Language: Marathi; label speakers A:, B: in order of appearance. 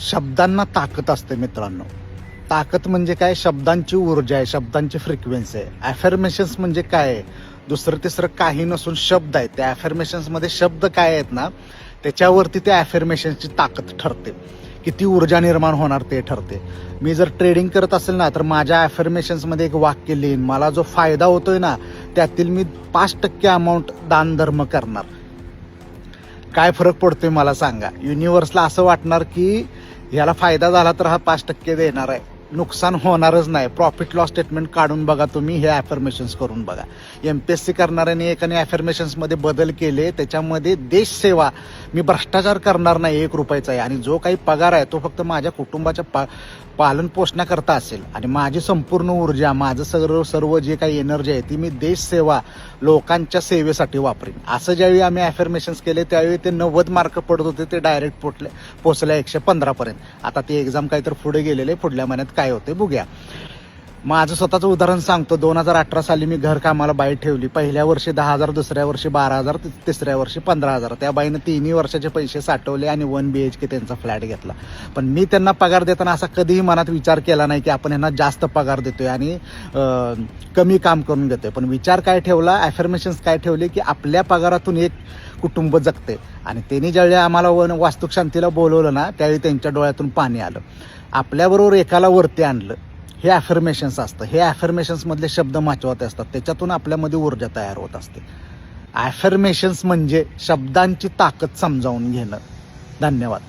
A: शब्दांना ताकद असते मित्रांनो. ताकद म्हणजे काय? शब्दांची ऊर्जा आहे शब्दांची फ्रिक्वेन्सी आहे. ॲफर्मेशन्स म्हणजे काय? आहे दुसरं तिसरं काही नसून शब्द आहेत त्या ॲफर्मेशन्समध्ये शब्द काय आहेत ना त्याच्यावरती त्या ॲफर्मेशन्सची ताकद ठरते. किती ऊर्जा निर्माण होणार ते ठरते. मी जर ट्रेडिंग करत असेल ना तर माझ्या ॲफर्मेशन्समध्ये एक वाक्य लिहीन. मला जो फायदा होतोय ना त्यातील मी पाच टक्के अमाऊंट दानधर्म करणार. काय फरक पडतोय मला सांगा. युनिव्हर्सला असं वाटणार की याला फायदा झाला तर हा पाच टक्के देणार आहे. नुकसान होणारच नाही. प्रॉफिट लॉस स्टेटमेंट काढून बघा तुम्ही हे ॲफर्मेशन्स करून बघा. एम पी एस सी करणाऱ्याने एकाने ॲफर्मेशन्समध्ये बदल केले त्याच्यामध्ये देश सेवा मी भ्रष्टाचार करणार नाही एक रुपयाचा आहे. आणि जो काही पगार आहे तो फक्त माझ्या कुटुंबाच्या पा पालन पोषणाकरता असेल. आणि माझी संपूर्ण ऊर्जा माझं सर्व सर्व जे काही एनर्जी आहे ती मी देशसेवा लोकांच्या सेवेसाठी वापरेन. असं ज्यावेळी आम्ही ॲफर्मेशन्स केले त्यावेळी ते नव्वद मार्क पडत होते ते डायरेक्ट पोटले पोचले एकशे पंधरापर्यंत आता ती एक्झाम काही तर पुढे गेलेले पुढल्या महिन्यात काय होते बघूया. माझं स्वतःचं उदाहरण सांगतो. दोन हजार अठरा साली मी घर कामाला बाई ठेवली. पहिल्या वर्षी दहा हजार दुसऱ्या वर्षी बारा हजार तिसऱ्या वर्षी पंधरा हजार. त्या बाईनं तिन्ही वर्षाचे पैसे साठवले आणि वन बी एच के त्यांचा फ्लॅट घेतला. पण मी त्यांना पगार देताना असा कधीही मनात विचार केला नाही की आपण यांना जास्त पगार देतोय आणि कमी काम करून घेतोय. पण विचार काय ठेवला ॲफर्मेशन्स काय ठेवले की आपल्या पगारातून एक कुटुंब जगते आणि त्यांनी ज्यावेळी आम्हाला वन वास्तुक शांतीला बोलवलं ना त्यावेळी त्यांच्या डोळ्यातून पाणी आलं. आपल्याबरोबर एकाला वरती आणलं. हे ॲफर्मेशन्स असतं. हे ॲफर्मेशन्समधले शब्द महत्त्वाचे असतात. त्याच्यातून आपल्यामध्ये ऊर्जा तयार होत असते. ॲफर्मेशन्स म्हणजे शब्दांची ताकद समजावून घेणं. धन्यवाद.